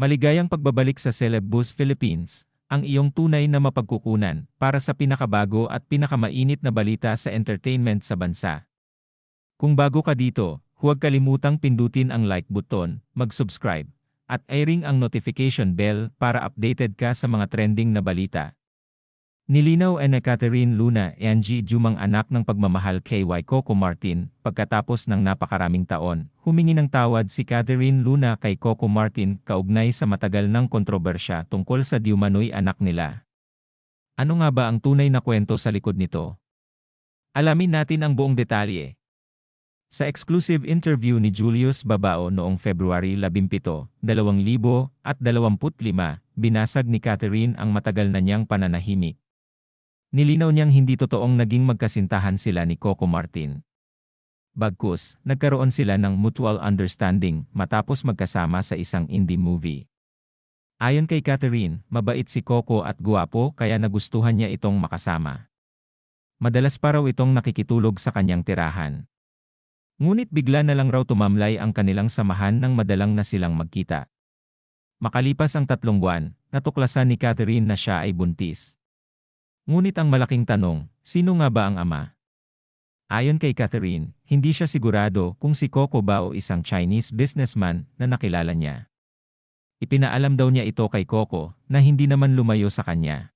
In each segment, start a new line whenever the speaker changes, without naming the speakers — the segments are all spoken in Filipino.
Maligayang pagbabalik sa Celeb Boost Philippines, ang iyong tunay na mapagkukunan para sa pinakabago at pinakamainit na balita sa entertainment sa bansa. Kung bago ka dito, huwag kalimutang pindutin ang like button, mag-subscribe, at i-ring ang notification bell para updated ka sa mga trending na balita. Nilinaw ni Catherine Luna Angie Jumang anak ng pagmamahal kay. Coco Martin, pagkatapos ng napakaraming taon, humingi ng tawad si Catherine Luna kay Coco Martin kaugnay sa matagal ng kontrobersya tungkol sa diumanoy anak nila. Ano nga ba ang tunay na kwento sa likod nito? Alamin natin ang buong detalye. Sa exclusive interview ni Julius Babao noong February 17, 2025, binasag ni Catherine ang matagal na niyang pananahimik. Nilinaw niyang hindi totoong naging magkasintahan sila ni Coco Martin. Bagkus, nagkaroon sila ng mutual understanding matapos magkasama sa isang indie movie. Ayon kay Catherine, mabait si Coco at guwapo kaya nagustuhan niya itong makasama. Madalas pa raw itong nakikitulog sa kanyang tirahan. Ngunit bigla na lang raw tumamlay ang kanilang samahan nang madalang na silang magkita. Makalipas ang tatlong buwan, natuklasan ni Catherine na siya ay buntis. Ngunit ang malaking tanong, sino nga ba ang ama? Ayon kay Catherine, hindi siya sigurado kung si Coco ba o isang Chinese businessman na nakilala niya. Ipinaalam daw niya ito kay Coco na hindi naman lumayo sa kanya.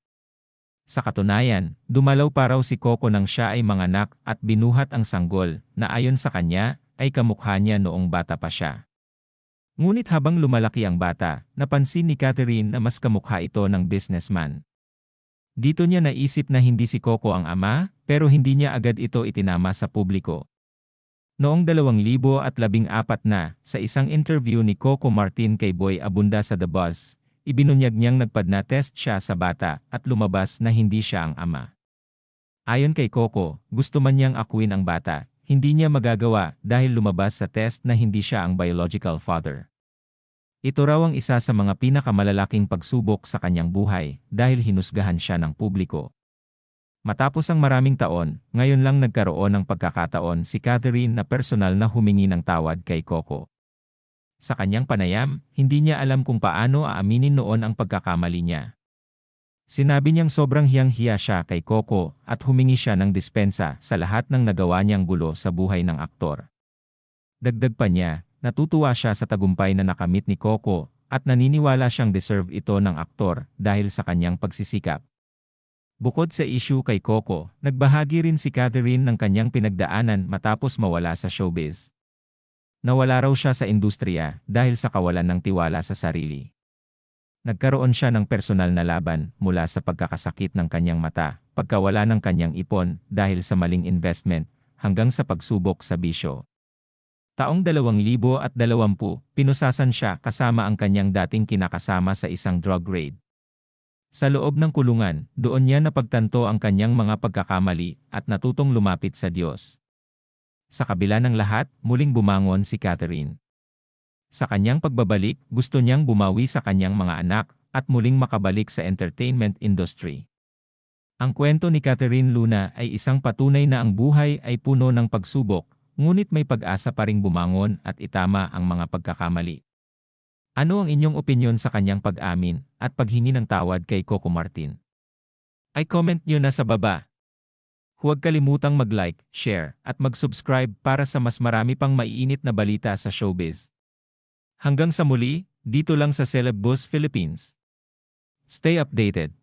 Sa katunayan, dumalaw pa raw si Coco nang siya ay manganak at binuhat ang sanggol na ayon sa kanya ay kamukha niya noong bata pa siya. Ngunit habang lumalaki ang bata, napansin ni Catherine na mas kamukha ito ng businessman. Dito niya naisip na hindi si Coco ang ama, pero hindi niya agad ito itinama sa publiko. Noong 2014 na, sa isang interview ni Coco Martin kay Boy Abunda sa The Buzz, ibinunyag niyang nagpadna test siya sa bata at lumabas na hindi siya ang ama. Ayon kay Coco, gusto man niyang akuin ang bata, hindi niya magagawa dahil lumabas sa test na hindi siya ang biological father. Ito raw ang isa sa mga pinakamalalaking pagsubok sa kanyang buhay dahil hinusgahan siya ng publiko. Matapos ang maraming taon, ngayon lang nagkaroon ng pagkakataon si Catherine na personal na humingi ng tawad kay Coco. Sa kanyang panayam, hindi niya alam kung paano aaminin noon ang pagkakamali niya. Sinabi niyang sobrang hiyang-hiya siya kay Coco at humingi siya ng dispensa sa lahat ng nagawa niyang gulo sa buhay ng aktor. Dagdag pa niya, Natutuwa siya sa tagumpay na nakamit ni Coco at naniniwala siyang deserve ito ng aktor dahil sa kanyang pagsisikap. Bukod sa issue kay Coco, nagbahagi rin si Catherine ng kanyang pinagdaanan matapos mawala sa showbiz. Nawala raw siya sa industriya dahil sa kawalan ng tiwala sa sarili. Nagkaroon siya ng personal na laban mula sa pagkakasakit ng kanyang mata, pagkawala ng kanyang ipon dahil sa maling investment, hanggang sa pagsubok sa bisyo. Taong 2020, pinusasan siya kasama ang kanyang dating kinakasama sa isang drug raid. Sa loob ng kulungan, doon niya napagtanto ang kanyang mga pagkakamali at natutong lumapit sa Diyos. Sa kabila ng lahat, muling bumangon si Catherine. Sa kanyang pagbabalik, gusto niyang bumawi sa kanyang mga anak at muling makabalik sa entertainment industry. Ang kwento ni Catherine Luna ay isang patunay na ang buhay ay puno ng pagsubok ngunit may pag-asa pa ring bumangon at itama ang mga pagkakamali. Ano ang inyong opinyon sa kanyang pag-amin at paghingi ng tawad kay Coco Martin? Ay comment nyo na sa baba. Huwag kalimutang mag-like, share, at mag-subscribe para sa mas marami pang maiinit na balita sa showbiz. Hanggang sa muli, dito lang sa Celeb Philippines. Stay updated.